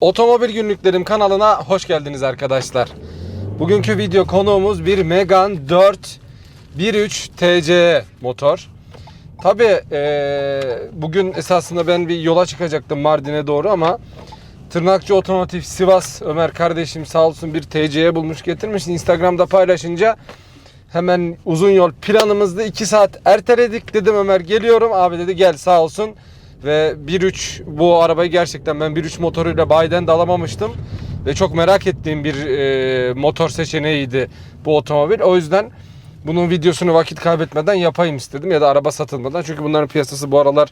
Otomobil Günlüklerim kanalına hoş geldiniz arkadaşlar. Bugünkü video konuğumuz bir Megane 4 1.3 TCE motor. Tabi bugün esasında ben bir yola çıkacaktım Mardin'e doğru ama Tırnakçı Otomotiv Sivas Ömer kardeşim sağ olsun bir TCE bulmuş getirmiş. Instagram'da paylaşınca hemen uzun yol planımızda 2 saat erteledik dedim Ömer geliyorum. Abi dedi gel sağ olsun. Ve 1.3 bu arabayı gerçekten ben 1.3 motoruyla bayiden de alamamıştım. Ve çok merak ettiğim bir e, motor seçeneğiydi bu otomobil. O yüzden bunun videosunu vakit kaybetmeden yapayım istedim ya da araba satılmadan. Çünkü bunların piyasası bu aralar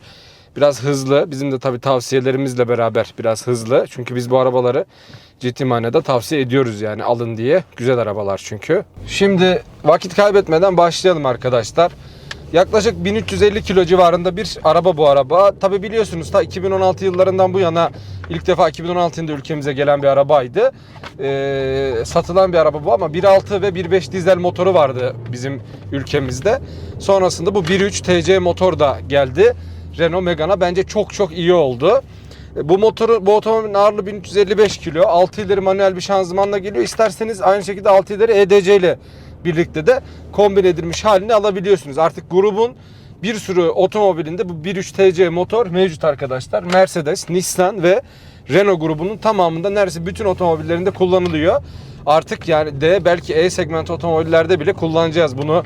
biraz hızlı. Bizim de tabii tavsiyelerimizle beraber biraz hızlı. Çünkü biz bu arabaları ciddi manada tavsiye ediyoruz yani alın diye. Güzel arabalar çünkü. Şimdi vakit kaybetmeden başlayalım arkadaşlar. Yaklaşık 1350 kilo civarında bir araba bu araba. Tabi biliyorsunuz ta 2016 yıllarından bu yana ilk defa 2016 yılında ülkemize gelen bir arabaydı. Ee, satılan bir araba bu ama 1.6 ve 1.5 dizel motoru vardı bizim ülkemizde. Sonrasında bu 1.3 TC motor da geldi. Renault Megane'a bence çok çok iyi oldu. E, Bu motoru, bu otomobilin ağırlığı 1355 kilo. 6 ileri manuel bir şanzımanla geliyor. İsterseniz aynı şekilde 6 ileri EDC ile birlikte de kombin edilmiş halini alabiliyorsunuz. Artık grubun bir sürü otomobilinde bu 1.3 TC motor mevcut arkadaşlar. Mercedes, Nissan ve Renault grubunun tamamında neredeyse bütün otomobillerinde kullanılıyor. Artık yani D belki E segment otomobillerde bile kullanacağız bunu.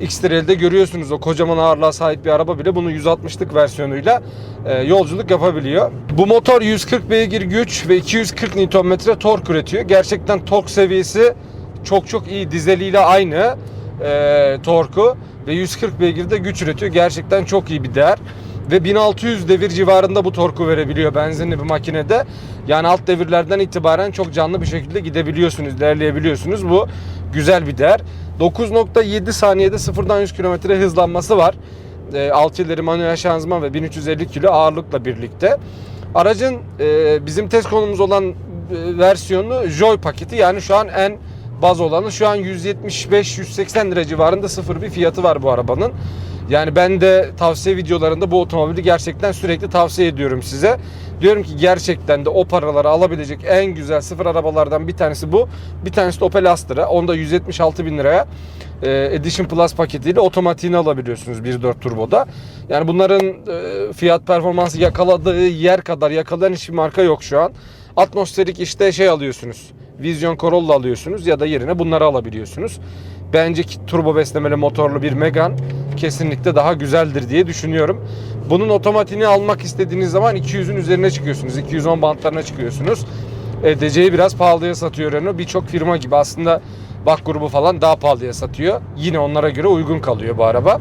X-Trail'de görüyorsunuz o kocaman ağırlığa sahip bir araba bile bunu 160'lık versiyonuyla e, yolculuk yapabiliyor. Bu motor 140 beygir güç ve 240 Nm tork üretiyor. Gerçekten tork seviyesi çok çok iyi. Dizeliyle aynı e, torku ve 140 beygirde güç üretiyor. Gerçekten çok iyi bir değer. Ve 1600 devir civarında bu torku verebiliyor benzinli bir makinede. Yani alt devirlerden itibaren çok canlı bir şekilde gidebiliyorsunuz, ilerleyebiliyorsunuz. Bu güzel bir değer. 9.7 saniyede sıfırdan 100 km hızlanması var. E, 6 ileri manuel şanzıman ve 1350 kilo ağırlıkla birlikte. Aracın e, bizim test konumuz olan e, versiyonu Joy paketi. Yani şu an en baz olanı şu an 175-180 lira civarında sıfır bir fiyatı var bu arabanın. Yani ben de tavsiye videolarında bu otomobili gerçekten sürekli tavsiye ediyorum size. Diyorum ki gerçekten de o paraları alabilecek en güzel sıfır arabalardan bir tanesi bu. Bir tanesi de Opel Astra. Onda 176 bin liraya e, Edition Plus paketiyle otomatiğini alabiliyorsunuz 1.4 turboda. Yani bunların e, fiyat performansı yakaladığı yer kadar yakalayan hiçbir marka yok şu an. Atmosferik işte şey alıyorsunuz. Vision Corolla alıyorsunuz ya da yerine bunları alabiliyorsunuz. Bence ki turbo beslemeli motorlu bir Megane kesinlikle daha güzeldir diye düşünüyorum. Bunun otomatiğini almak istediğiniz zaman 200'ün üzerine çıkıyorsunuz. 210 bantlarına çıkıyorsunuz. E, DC'yi biraz pahalıya satıyor Renault. Birçok firma gibi aslında Bak grubu falan daha pahalıya satıyor. Yine onlara göre uygun kalıyor bu araba.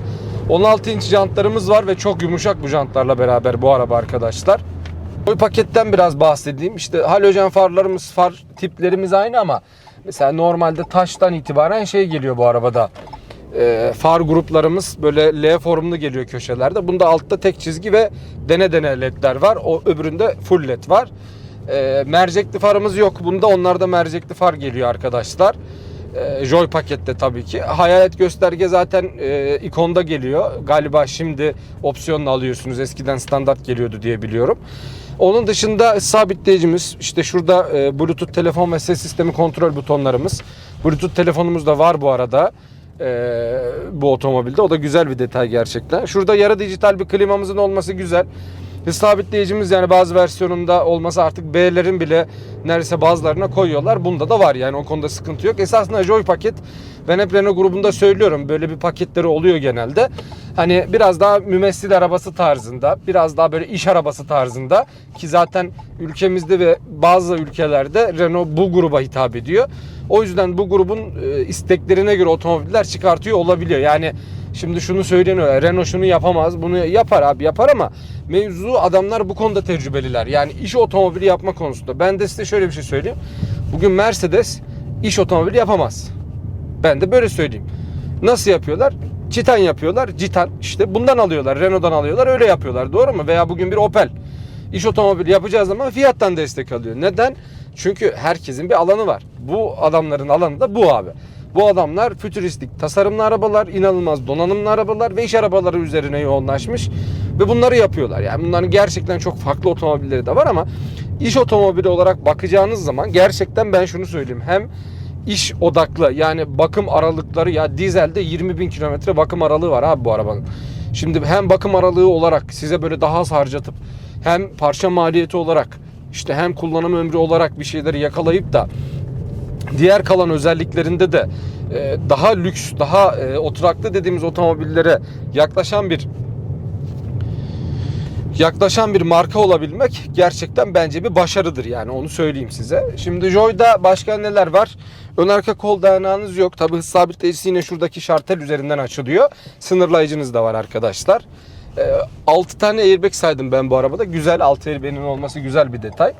16 inç jantlarımız var ve çok yumuşak bu jantlarla beraber bu araba arkadaşlar. Bu paketten biraz bahsedeyim. İşte halojen farlarımız, far tiplerimiz aynı ama mesela normalde taştan itibaren şey geliyor bu arabada. E, far gruplarımız böyle L formlu geliyor köşelerde. Bunda altta tek çizgi ve dene dene ledler var. O öbüründe full led var. E, mercekli farımız yok. Bunda onlarda mercekli far geliyor arkadaşlar. E, Joy pakette tabii ki. Hayalet gösterge zaten e, ikonda geliyor. Galiba şimdi opsiyonla alıyorsunuz. Eskiden standart geliyordu diye biliyorum. Onun dışında sabitleyicimiz işte şurada e, Bluetooth telefon ve ses sistemi kontrol butonlarımız. Bluetooth telefonumuz da var bu arada. e, bu otomobilde. O da güzel bir detay gerçekten. Şurada yarı dijital bir klimamızın olması güzel. Hız sabitleyicimiz yani bazı versiyonunda olması artık B'lerin bile neredeyse bazılarına koyuyorlar. Bunda da var yani o konuda sıkıntı yok. Esasında Joy paket ben hep Renault grubunda söylüyorum böyle bir paketleri oluyor genelde. Hani biraz daha mümessil arabası tarzında, biraz daha böyle iş arabası tarzında ki zaten ülkemizde ve bazı ülkelerde Renault bu gruba hitap ediyor. O yüzden bu grubun e, isteklerine göre otomobiller çıkartıyor olabiliyor. Yani Şimdi şunu söyleniyor. Renault şunu yapamaz. Bunu yapar abi yapar ama mevzu adamlar bu konuda tecrübeliler. Yani iş otomobili yapma konusunda. Ben de size şöyle bir şey söyleyeyim. Bugün Mercedes iş otomobili yapamaz. Ben de böyle söyleyeyim. Nasıl yapıyorlar? Citan yapıyorlar. Citan işte bundan alıyorlar. Renault'dan alıyorlar. Öyle yapıyorlar. Doğru mu? Veya bugün bir Opel. İş otomobili yapacağı zaman fiyattan destek alıyor. Neden? Çünkü herkesin bir alanı var. Bu adamların alanı da bu abi. Bu adamlar fütüristik tasarımlı arabalar, inanılmaz donanımlı arabalar ve iş arabaları üzerine yoğunlaşmış ve bunları yapıyorlar. Yani bunların gerçekten çok farklı otomobilleri de var ama İş otomobili olarak bakacağınız zaman gerçekten ben şunu söyleyeyim. Hem iş odaklı yani bakım aralıkları ya dizelde 20 bin kilometre bakım aralığı var abi bu arabanın. Şimdi hem bakım aralığı olarak size böyle daha az harcatıp hem parça maliyeti olarak işte hem kullanım ömrü olarak bir şeyleri yakalayıp da diğer kalan özelliklerinde de e, daha lüks, daha e, oturaklı dediğimiz otomobillere yaklaşan bir yaklaşan bir marka olabilmek gerçekten bence bir başarıdır yani onu söyleyeyim size. Şimdi Joy'da başka neler var? Ön arka kol dayanağınız yok. Tabi hız sabitleyicisi yine şuradaki şartel üzerinden açılıyor. Sınırlayıcınız da var arkadaşlar. 6 tane airbag saydım ben bu arabada. Güzel 6 airbag'in olması güzel bir detay.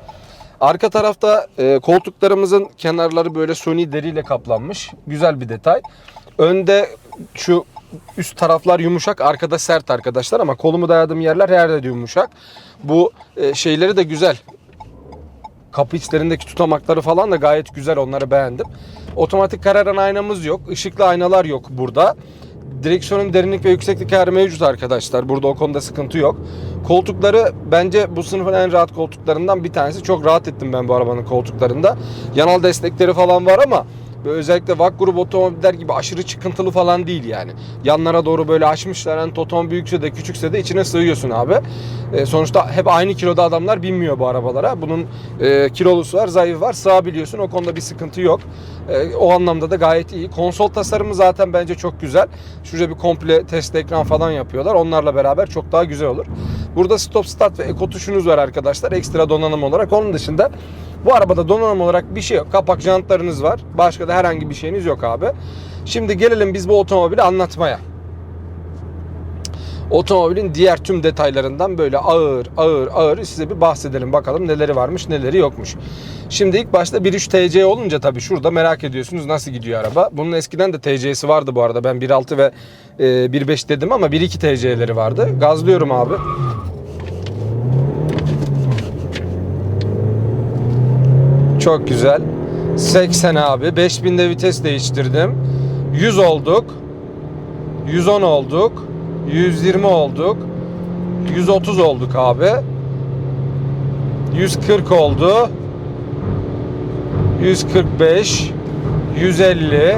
Arka tarafta e, koltuklarımızın kenarları böyle suni deriyle kaplanmış. Güzel bir detay. Önde şu üst taraflar yumuşak, arkada sert arkadaşlar ama kolumu dayadığım yerler her yerde yumuşak. Bu e, şeyleri de güzel. Kapı içlerindeki tutamakları falan da gayet güzel. Onları beğendim. Otomatik kararan aynamız yok. Işıklı aynalar yok burada. Direksiyonun derinlik ve yükseklik ayarı mevcut arkadaşlar. Burada o konuda sıkıntı yok. Koltukları bence bu sınıfın en rahat koltuklarından bir tanesi. Çok rahat ettim ben bu arabanın koltuklarında. Yanal destekleri falan var ama özellikle VAK grubu otomobiller gibi aşırı çıkıntılı falan değil yani. Yanlara doğru böyle açmışlar. Yani toton büyükse de küçükse de içine sığıyorsun abi. E, sonuçta hep aynı kiloda adamlar binmiyor bu arabalara. Bunun e, kilolusu var, zayıf var. Sığabiliyorsun. O konuda bir sıkıntı yok. E, o anlamda da gayet iyi. Konsol tasarımı zaten bence çok güzel. Şurada bir komple test ekran falan yapıyorlar. Onlarla beraber çok daha güzel olur. Burada stop start ve eko tuşunuz var arkadaşlar. Ekstra donanım olarak. Onun dışında bu arabada donanım olarak bir şey yok. Kapak jantlarınız var. Başka da herhangi bir şeyiniz yok abi. Şimdi gelelim biz bu otomobili anlatmaya. Otomobilin diğer tüm detaylarından böyle ağır ağır ağır size bir bahsedelim bakalım neleri varmış neleri yokmuş. Şimdi ilk başta 1.3 TC olunca tabii şurada merak ediyorsunuz nasıl gidiyor araba. Bunun eskiden de TC'si vardı bu arada ben 1.6 ve e, 1.5 dedim ama 1.2 TC'leri vardı. Gazlıyorum abi. Çok güzel. 80 abi. 5000'de vites değiştirdim. 100 olduk. 110 olduk. 120 olduk. 130 olduk abi. 140 oldu. 145 150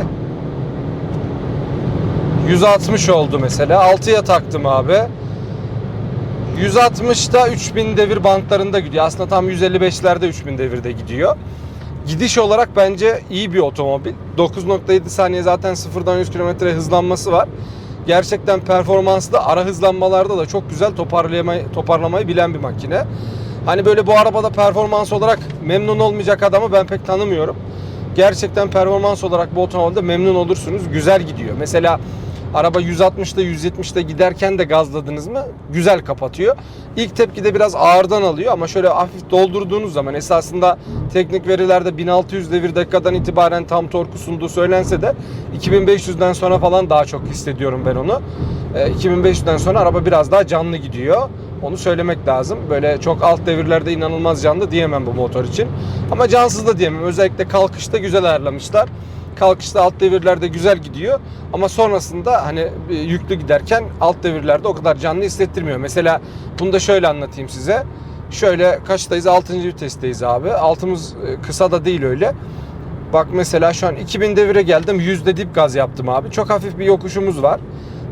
160 oldu mesela. 6'ya taktım abi. 160'da 3000 devir bantlarında gidiyor. Aslında tam 155'lerde 3000 devirde gidiyor. Gidiş olarak bence iyi bir otomobil. 9.7 saniye zaten sıfırdan 100 km hızlanması var. Gerçekten performanslı ara hızlanmalarda da çok güzel toparlamayı, toparlamayı bilen bir makine. Hani böyle bu arabada performans olarak memnun olmayacak adamı ben pek tanımıyorum. Gerçekten performans olarak bu otomobilde memnun olursunuz. Güzel gidiyor. Mesela Araba 160'da 170'de giderken de gazladınız mı güzel kapatıyor. İlk tepkide biraz ağırdan alıyor ama şöyle hafif doldurduğunuz zaman esasında teknik verilerde 1600 devir dakikadan itibaren tam torku sunduğu söylense de 2500'den sonra falan daha çok hissediyorum ben onu. 2500'den sonra araba biraz daha canlı gidiyor. Onu söylemek lazım. Böyle çok alt devirlerde inanılmaz canlı diyemem bu motor için. Ama cansız da diyemem. Özellikle kalkışta güzel ayarlamışlar kalkışta alt devirlerde güzel gidiyor. Ama sonrasında hani e, yüklü giderken alt devirlerde o kadar canlı hissettirmiyor. Mesela bunu da şöyle anlatayım size. Şöyle kaçtayız? 6. vitesteyiz abi. Altımız e, kısa da değil öyle. Bak mesela şu an 2000 devire geldim. Yüzde dip gaz yaptım abi. Çok hafif bir yokuşumuz var.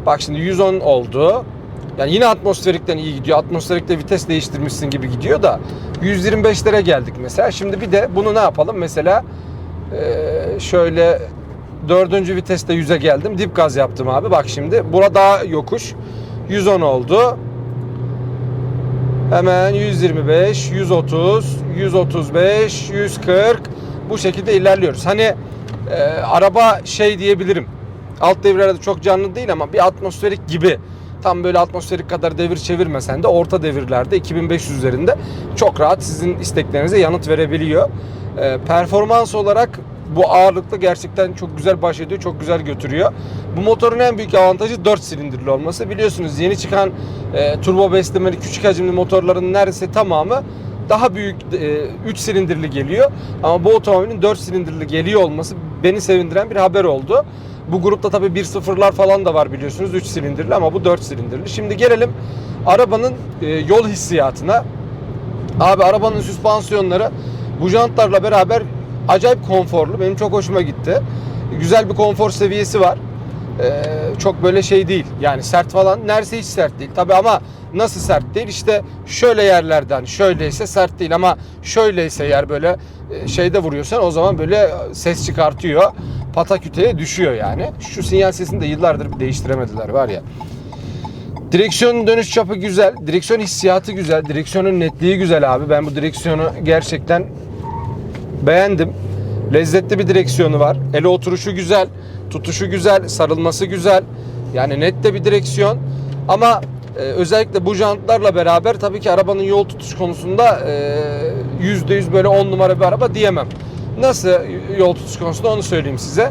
Bak şimdi 110 oldu. Yani yine atmosferikten iyi gidiyor. Atmosferikte vites değiştirmişsin gibi gidiyor da 125'lere geldik mesela. Şimdi bir de bunu ne yapalım? Mesela ee, şöyle dördüncü viteste 100'e geldim. Dip gaz yaptım abi. Bak şimdi. Burada daha yokuş. 110 oldu. Hemen 125, 130, 135, 140 bu şekilde ilerliyoruz. Hani e, araba şey diyebilirim. Alt devirlerde çok canlı değil ama bir atmosferik gibi. Tam böyle atmosferik kadar devir çevirmesen de orta devirlerde 2500 üzerinde çok rahat sizin isteklerinize yanıt verebiliyor. E, performans olarak bu ağırlıkta gerçekten çok güzel baş ediyor, çok güzel götürüyor. Bu motorun en büyük avantajı 4 silindirli olması. Biliyorsunuz yeni çıkan e, turbo beslemeli küçük hacimli motorların neredeyse tamamı daha büyük e, 3 silindirli geliyor. Ama bu otomobilin 4 silindirli geliyor olması beni sevindiren bir haber oldu. Bu grupta tabii 1.0'lar falan da var biliyorsunuz 3 silindirli ama bu 4 silindirli. Şimdi gelelim arabanın e, yol hissiyatına. Abi arabanın süspansiyonları bu jantlarla beraber acayip konforlu. Benim çok hoşuma gitti. Güzel bir konfor seviyesi var. Ee, çok böyle şey değil. Yani sert falan. Neredeyse hiç sert değil. Tabi ama nasıl sert değil? İşte şöyle yerlerden şöyleyse sert değil ama şöyleyse yer böyle e, şeyde vuruyorsan o zaman böyle ses çıkartıyor. Pataküteye düşüyor yani. Şu sinyal sesini de yıllardır değiştiremediler var ya. Direksiyon dönüş çapı güzel. Direksiyon hissiyatı güzel. Direksiyonun netliği güzel abi. Ben bu direksiyonu gerçekten beğendim. Lezzetli bir direksiyonu var. Ele oturuşu güzel. Tutuşu güzel. Sarılması güzel. Yani net de bir direksiyon. Ama e, özellikle bu jantlarla beraber tabii ki arabanın yol tutuş konusunda e, %100 böyle 10 numara bir araba diyemem. Nasıl yol tutuş konusunda onu söyleyeyim size.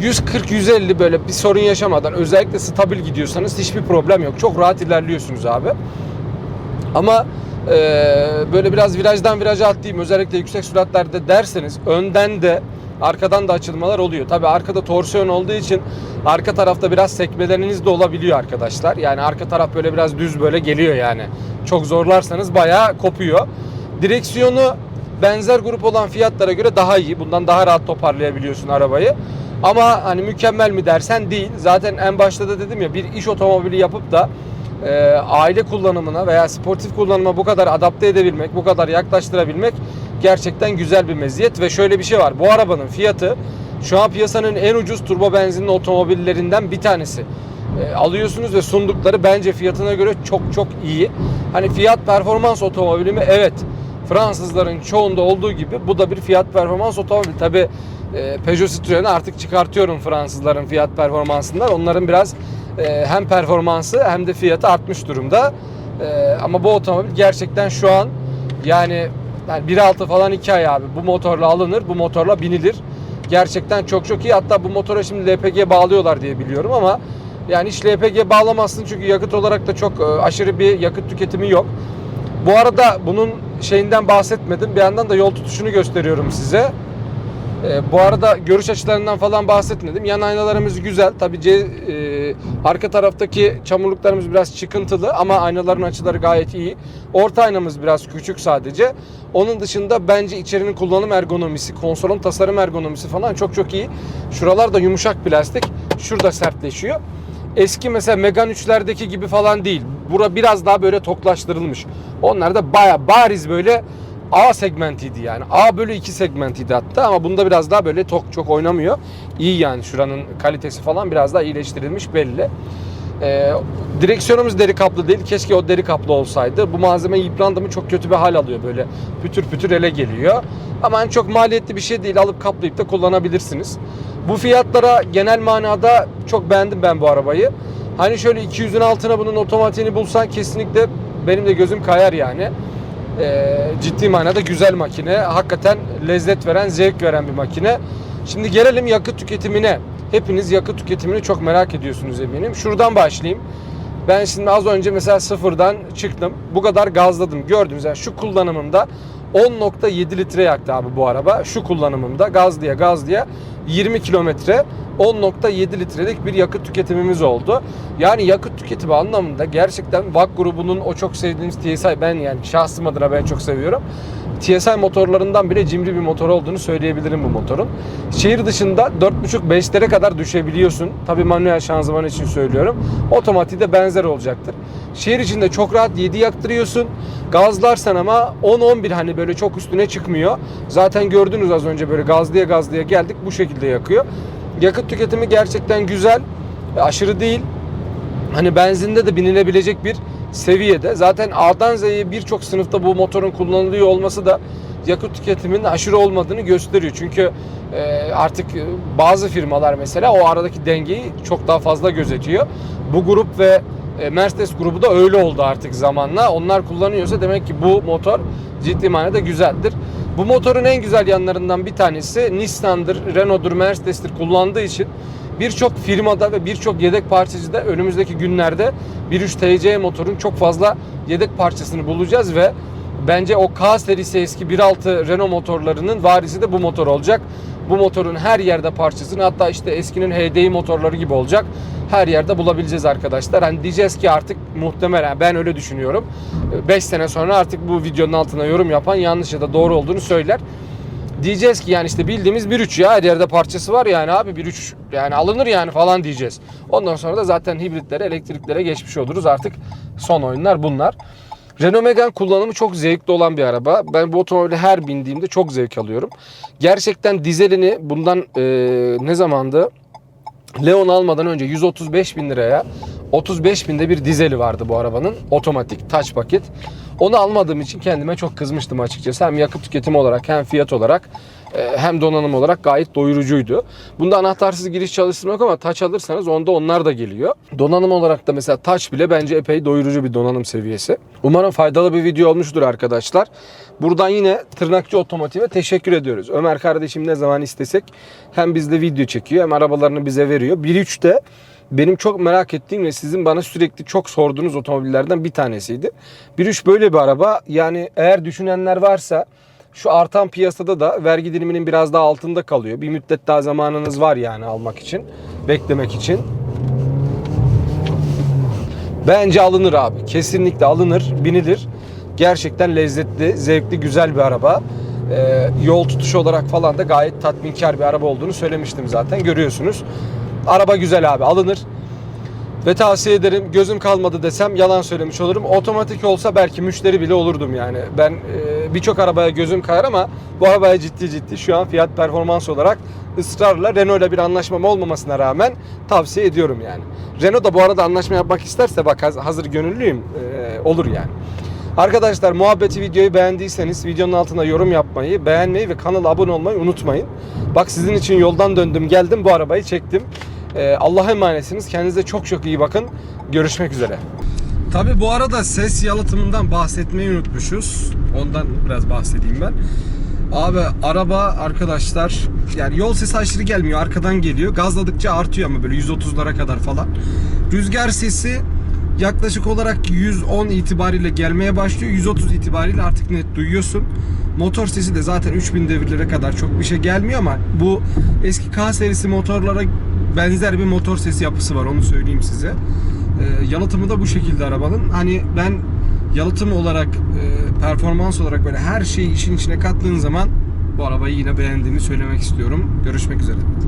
140-150 böyle bir sorun yaşamadan özellikle stabil gidiyorsanız hiçbir problem yok. Çok rahat ilerliyorsunuz abi. Ama e, böyle biraz virajdan viraja atlayayım özellikle yüksek süratlerde derseniz önden de arkadan da açılmalar oluyor. Tabi arkada torsiyon olduğu için arka tarafta biraz sekmeleriniz de olabiliyor arkadaşlar. Yani arka taraf böyle biraz düz böyle geliyor yani. Çok zorlarsanız bayağı kopuyor. Direksiyonu benzer grup olan fiyatlara göre daha iyi. Bundan daha rahat toparlayabiliyorsun arabayı. Ama hani mükemmel mi dersen değil. Zaten en başta da dedim ya bir iş otomobili yapıp da e, aile kullanımına veya sportif kullanıma bu kadar adapte edebilmek, bu kadar yaklaştırabilmek gerçekten güzel bir meziyet ve şöyle bir şey var. Bu arabanın fiyatı şu an piyasanın en ucuz turbo benzinli otomobillerinden bir tanesi. E, alıyorsunuz ve sundukları bence fiyatına göre çok çok iyi. Hani fiyat performans otomobili mi? Evet. Fransızların çoğunda olduğu gibi bu da bir fiyat performans otomobili. Tabi e, Peugeot Citroen'i artık çıkartıyorum Fransızların fiyat performansından. Onların biraz e, hem performansı hem de fiyatı artmış durumda. E, ama bu otomobil gerçekten şu an yani, yani 1.6 falan 2 ay abi. Bu motorla alınır, bu motorla binilir. Gerçekten çok çok iyi. Hatta bu motora şimdi LPG bağlıyorlar diye biliyorum ama yani hiç LPG bağlamazsın çünkü yakıt olarak da çok e, aşırı bir yakıt tüketimi yok. Bu arada bunun şeyinden bahsetmedim. Bir yandan da yol tutuşunu gösteriyorum size. E, bu arada görüş açılarından falan bahsetmedim. Yan aynalarımız güzel. Tabii C, e, arka taraftaki çamurluklarımız biraz çıkıntılı ama aynaların açıları gayet iyi. Orta aynamız biraz küçük sadece. Onun dışında bence içerinin kullanım ergonomisi, konsolun tasarım ergonomisi falan çok çok iyi. Şuralar da yumuşak plastik. Şurada sertleşiyor. Eski mesela Megane 3'lerdeki gibi falan değil. Bura biraz daha böyle toklaştırılmış. Onlar da baya bariz böyle A segmentiydi yani. A bölü 2 segmentiydi hatta ama bunda biraz daha böyle tok çok oynamıyor. İyi yani şuranın kalitesi falan biraz daha iyileştirilmiş belli. Ee, direksiyonumuz deri kaplı değil. Keşke o deri kaplı olsaydı. Bu malzeme yıprandı mı çok kötü bir hal alıyor böyle. Pütür pütür ele geliyor. Ama hani çok maliyetli bir şey değil. Alıp kaplayıp da kullanabilirsiniz. Bu fiyatlara genel manada çok beğendim ben bu arabayı. Hani şöyle 200'ün altına bunun otomatiğini bulsan kesinlikle benim de gözüm kayar yani. Ee, ciddi manada güzel makine. Hakikaten lezzet veren, zevk veren bir makine. Şimdi gelelim yakıt tüketimine. Hepiniz yakıt tüketimini çok merak ediyorsunuz eminim. Şuradan başlayayım. Ben şimdi az önce mesela sıfırdan çıktım. Bu kadar gazladım. Gördünüz yani şu kullanımımda 10.7 litre yaktı abi bu araba. Şu kullanımımda gaz diye gaz diye 20 kilometre 10.7 litrelik bir yakıt tüketimimiz oldu. Yani yakıt tüketimi anlamında gerçekten VAK grubunun o çok sevdiğimiz TSI ben yani şahsım adına ben çok seviyorum. TSI motorlarından bile cimri bir motor olduğunu söyleyebilirim bu motorun. Şehir dışında 4.5-5'lere kadar düşebiliyorsun. Tabii manuel şanzıman için söylüyorum. Otomatik de benzer olacaktır. Şehir içinde çok rahat 7 yaktırıyorsun. Gazlarsan ama 10-11 hani böyle çok üstüne çıkmıyor. Zaten gördünüz az önce böyle gazlıya gazlıya geldik bu şekilde yakıyor. Yakıt tüketimi gerçekten güzel. Aşırı değil. Hani benzinde de binilebilecek bir seviyede. Zaten A'dan Z'ye birçok sınıfta bu motorun kullanılıyor olması da yakıt tüketiminin aşırı olmadığını gösteriyor. Çünkü e, artık bazı firmalar mesela o aradaki dengeyi çok daha fazla gözetiyor. Bu grup ve e, Mercedes grubu da öyle oldu artık zamanla. Onlar kullanıyorsa demek ki bu motor ciddi manada güzeldir. Bu motorun en güzel yanlarından bir tanesi Nissan'dır, Renault'dur, Mercedes'tir kullandığı için birçok firmada ve birçok yedek parçacıda önümüzdeki günlerde 1.3 TC motorun çok fazla yedek parçasını bulacağız ve bence o K serisi eski 1.6 Renault motorlarının varisi de bu motor olacak. Bu motorun her yerde parçasını hatta işte eskinin HDI motorları gibi olacak. Her yerde bulabileceğiz arkadaşlar. Hani diyeceğiz ki artık muhtemelen ben öyle düşünüyorum. 5 sene sonra artık bu videonun altına yorum yapan yanlış ya da doğru olduğunu söyler. Diyeceğiz ki yani işte bildiğimiz 1.3 ya her yerde parçası var yani abi 1.3 yani alınır yani falan diyeceğiz. Ondan sonra da zaten hibritlere elektriklere geçmiş oluruz artık son oyunlar bunlar. Renault Megane kullanımı çok zevkli olan bir araba. Ben bu otomobile her bindiğimde çok zevk alıyorum. Gerçekten dizelini bundan e, ne zamandı? Leon almadan önce 135 bin liraya 35 binde bir dizeli vardı bu arabanın. Otomatik touch paket. Onu almadığım için kendime çok kızmıştım açıkçası. Hem yakıt tüketimi olarak hem fiyat olarak e, hem donanım olarak gayet doyurucuydu. Bunda anahtarsız giriş çalıştırma yok ama touch alırsanız onda onlar da geliyor. Donanım olarak da mesela touch bile bence epey doyurucu bir donanım seviyesi. Umarım faydalı bir video olmuştur arkadaşlar. Buradan yine Tırnakçı Otomotiv'e teşekkür ediyoruz. Ömer kardeşim ne zaman istesek hem bizde video çekiyor hem arabalarını bize veriyor. 1.3'te benim çok merak ettiğim ve sizin bana sürekli çok sorduğunuz otomobillerden bir tanesiydi. 1.3 böyle bir araba. Yani eğer düşünenler varsa şu artan piyasada da vergi diliminin biraz daha altında kalıyor. Bir müddet daha zamanınız var yani almak için, beklemek için. Bence alınır abi. Kesinlikle alınır, binilir. Gerçekten lezzetli, zevkli, güzel bir araba. Ee, yol tutuşu olarak falan da gayet tatminkar bir araba olduğunu söylemiştim zaten. Görüyorsunuz. Araba güzel abi, alınır. Ve tavsiye ederim. Gözüm kalmadı desem yalan söylemiş olurum. Otomatik olsa belki müşteri bile olurdum yani. Ben e, birçok arabaya gözüm kayar ama bu arabaya ciddi ciddi şu an fiyat performans olarak ısrarla Renault ile bir anlaşmam olmamasına rağmen tavsiye ediyorum yani. Renault da bu arada anlaşma yapmak isterse bak haz- hazır gönüllüyüm e, olur yani. Arkadaşlar muhabbeti videoyu beğendiyseniz videonun altına yorum yapmayı, beğenmeyi ve kanala abone olmayı unutmayın. Bak sizin için yoldan döndüm geldim bu arabayı çektim. Ee, Allah'a emanetsiniz. Kendinize çok çok iyi bakın. Görüşmek üzere. Tabi bu arada ses yalıtımından bahsetmeyi unutmuşuz. Ondan biraz bahsedeyim ben. Abi araba arkadaşlar yani yol sesi aşırı gelmiyor arkadan geliyor. Gazladıkça artıyor ama böyle 130'lara kadar falan. Rüzgar sesi yaklaşık olarak 110 itibariyle gelmeye başlıyor. 130 itibariyle artık net duyuyorsun. Motor sesi de zaten 3000 devirlere kadar çok bir şey gelmiyor ama bu eski K serisi motorlara benzer bir motor sesi yapısı var onu söyleyeyim size. Ee, yalıtımı da bu şekilde arabanın. Hani ben yalıtım olarak, e, performans olarak böyle her şeyi işin içine kattığın zaman bu arabayı yine beğendiğimi söylemek istiyorum. Görüşmek üzere.